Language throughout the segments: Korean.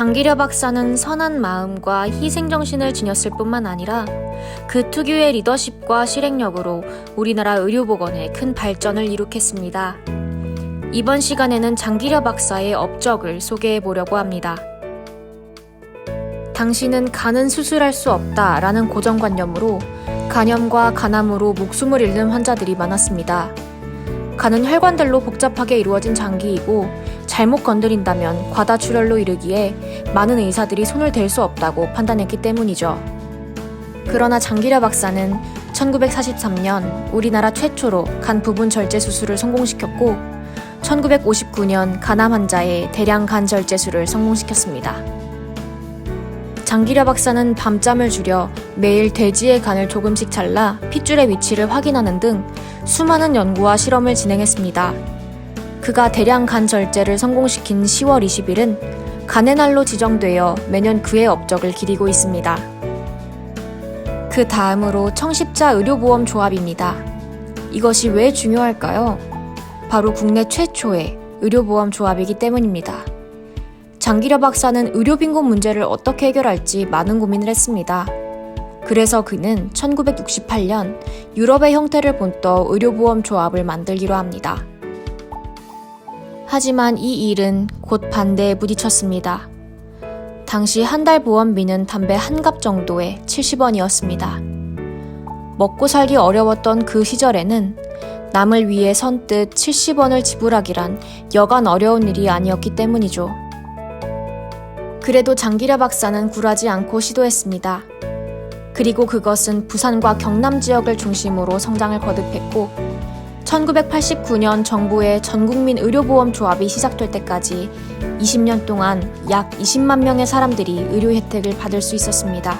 장기려 박사는 선한 마음과 희생정신을 지녔을 뿐만 아니라 그 특유의 리더십과 실행력으로 우리나라 의료보건에 큰 발전을 이룩했습니다. 이번 시간에는 장기려 박사의 업적을 소개해 보려고 합니다. 당시는 간은 수술할 수 없다 라는 고정관념으로 간염과 간암으로 목숨을 잃는 환자들이 많았습니다. 간은 혈관들로 복잡하게 이루어진 장기이고 잘못 건드린다면 과다출혈로 이르기에 많은 의사들이 손을 댈 수 없다고 판단했기 때문이죠. 그러나 장기려 박사는 1943년 우리나라 최초로 간 부분 절제 수술을 성공시켰고 1959년 간암 환자의 대량 간 절제술을 성공시켰습니다. 장기려 박사는 밤잠을 줄여 매일 돼지의 간을 조금씩 잘라 핏줄의 위치를 확인하는 등 수많은 연구와 실험을 진행했습니다. 그가 대량 간 절제를 성공시킨 10월 20일은 간의 날로 지정되어 매년 그의 업적을 기리고 있습니다. 그 다음으로 청십자 의료보험 조합입니다. 이것이 왜 중요할까요? 바로 국내 최초의 의료보험 조합이기 때문입니다. 장기려 박사는 의료 빈곤 문제를 어떻게 해결할지 많은 고민을 했습니다. 그래서 그는 1968년 유럽의 형태를 본떠 의료보험 조합을 만들기로 합니다. 하지만 이 일은 곧 반대에 부딪혔습니다. 당시 한 달 보험비는 담배 한 갑 정도에 70원이었습니다. 먹고 살기 어려웠던 그 시절에는 남을 위해 선뜻 70원을 지불하기란 여간 어려운 일이 아니었기 때문이죠. 그래도 장기려 박사는 굴하지 않고 시도했습니다. 그리고 그것은 부산과 경남 지역을 중심으로 성장을 거듭했고 1989년 정부의 전국민 의료보험 조합이 시작될 때까지 20년 동안 약 20만 명의 사람들이 의료 혜택을 받을 수 있었습니다.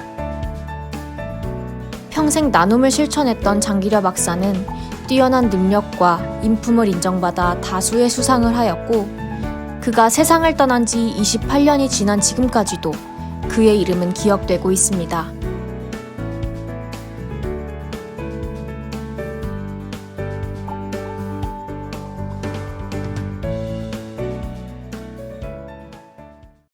평생 나눔을 실천했던 장기려 박사는 뛰어난 능력과 인품을 인정받아 다수의 수상을 하였고 그가 세상을 떠난 지 28년이 지난 지금까지도 그의 이름은 기억되고 있습니다.